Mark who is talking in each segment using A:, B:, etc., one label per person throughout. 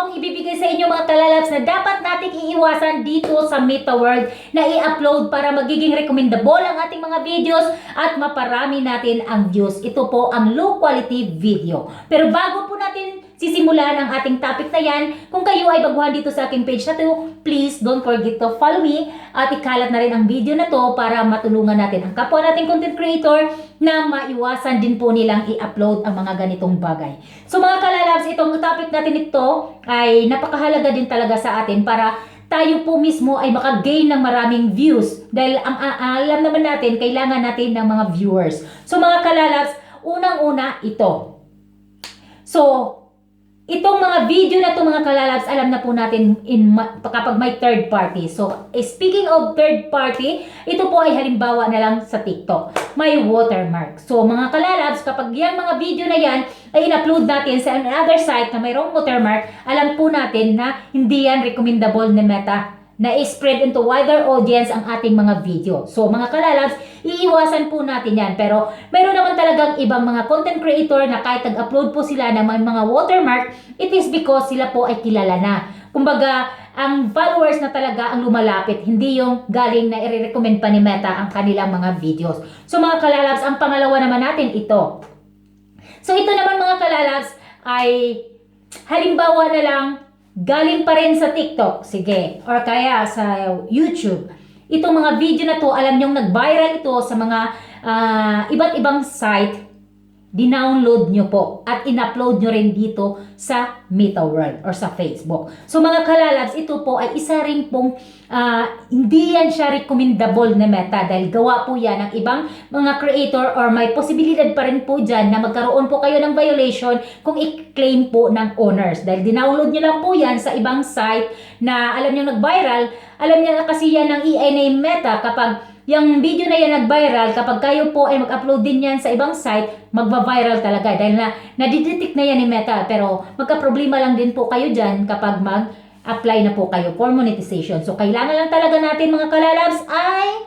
A: akong ibibigay sa inyo mga kalalabs na dapat nating iiwasan dito sa Meta World na i-upload para magiging recommendable ang ating mga videos at maparami natin ang views. Ito po ang low quality video. Pero bago po natin sisimulan ang ating topic na yan, kung kayo ay baguhan dito sa aking page na to, please don't forget to follow me at ikalat na rin ang video na to para matulungan natin ang kapwa nating content creator na maiwasan din po nilang i-upload ang mga ganitong bagay. So mga kalalabs, itong topic natin ito ay napakahalaga din talaga sa atin para tayo po mismo ay makagain ng maraming views dahil ang alam naman natin kailangan natin ng mga viewers. So mga kalalabs, unang-una ito. So, Itong mga video na to mga kalalabs, alam na po natin in kapag may third party. So, eh, speaking of third party, ito po ay halimbawa na lang sa TikTok. May watermark. So, mga kalalabs, kapag yung mga video na yan ay in-upload natin sa another site na mayroong watermark, alam po natin na hindi yan recommendable ni Meta na i-spread into wider audience ang ating mga video. So mga kalalabs, iiwasan po natin yan. Pero meron naman talagang ibang mga content creator na kahit nag-upload po sila ng mga watermark, it is because sila po ay kilala na. Kumbaga, ang followers na talaga ang lumalapit, hindi yung galing na i-recommend pa ni Meta ang kanilang mga videos. So mga kalalabs, ang pangalawa naman natin ito. So ito naman mga kalalabs ay halimbawa na lang galing pa rin sa TikTok, sige, or kaya sa YouTube. Itong mga video na to, alam nyong nag-viral ito sa mga ah, iba't ibang site, dinownload nyo po at in-upload nyo rin dito sa Meta World or sa Facebook. So mga kalalabs, ito po ay isa rin pong ah, hindi yan siya recommendable na Meta dahil gawa po yan ng ibang mga creator or may posibilidad pa rin po dyan na magkaroon po kayo ng violation kung i-claim po ng owners. Dahil dinownload nyo lang po yan sa ibang site na alam nyo nag-viral, alam nyo na kasi yan ng EI name Meta kapag yung video na yan nag-viral, kapag kayo po ay mag-upload din yan sa ibang site, magva-viral talaga. Dahil na, nadidetect na yan ni Meta. Pero magka-problema lang din po kayo dyan kapag mag-apply na po kayo for monetization. So, kailangan lang talaga natin mga kalalabs ay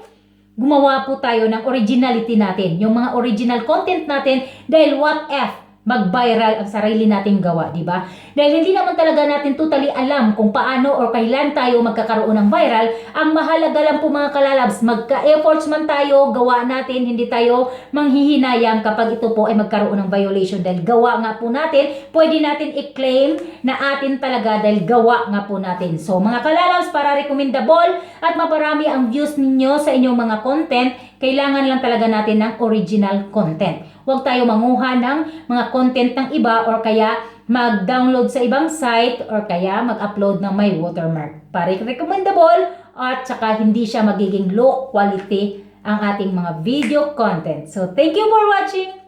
A: gumawa po tayo ng originality natin. Yung mga original content natin dahil what if mag-viral ang sarili nating gawa, di ba? Dahil hindi naman talaga natin totally alam kung paano or kailan tayo magkakaroon ng viral. Ang mahalaga lang po mga kalalabs, magka-efforts man tayo, gawa natin, hindi tayo manghihinayang kapag ito po ay magkaroon ng violation. Dahil gawa nga po natin, pwede natin i-claim na atin talaga dahil gawa nga po natin. So mga kalalabs, para recommendable at maparami ang views ninyo sa inyong mga content, kailangan lang talaga natin ng original content. Huwag tayo manguha ng mga content ng iba or kaya mag-download sa ibang site or kaya mag-upload ng may watermark. Para recommendable at saka hindi siya magiging low quality ang ating mga video content. So, thank you for watching!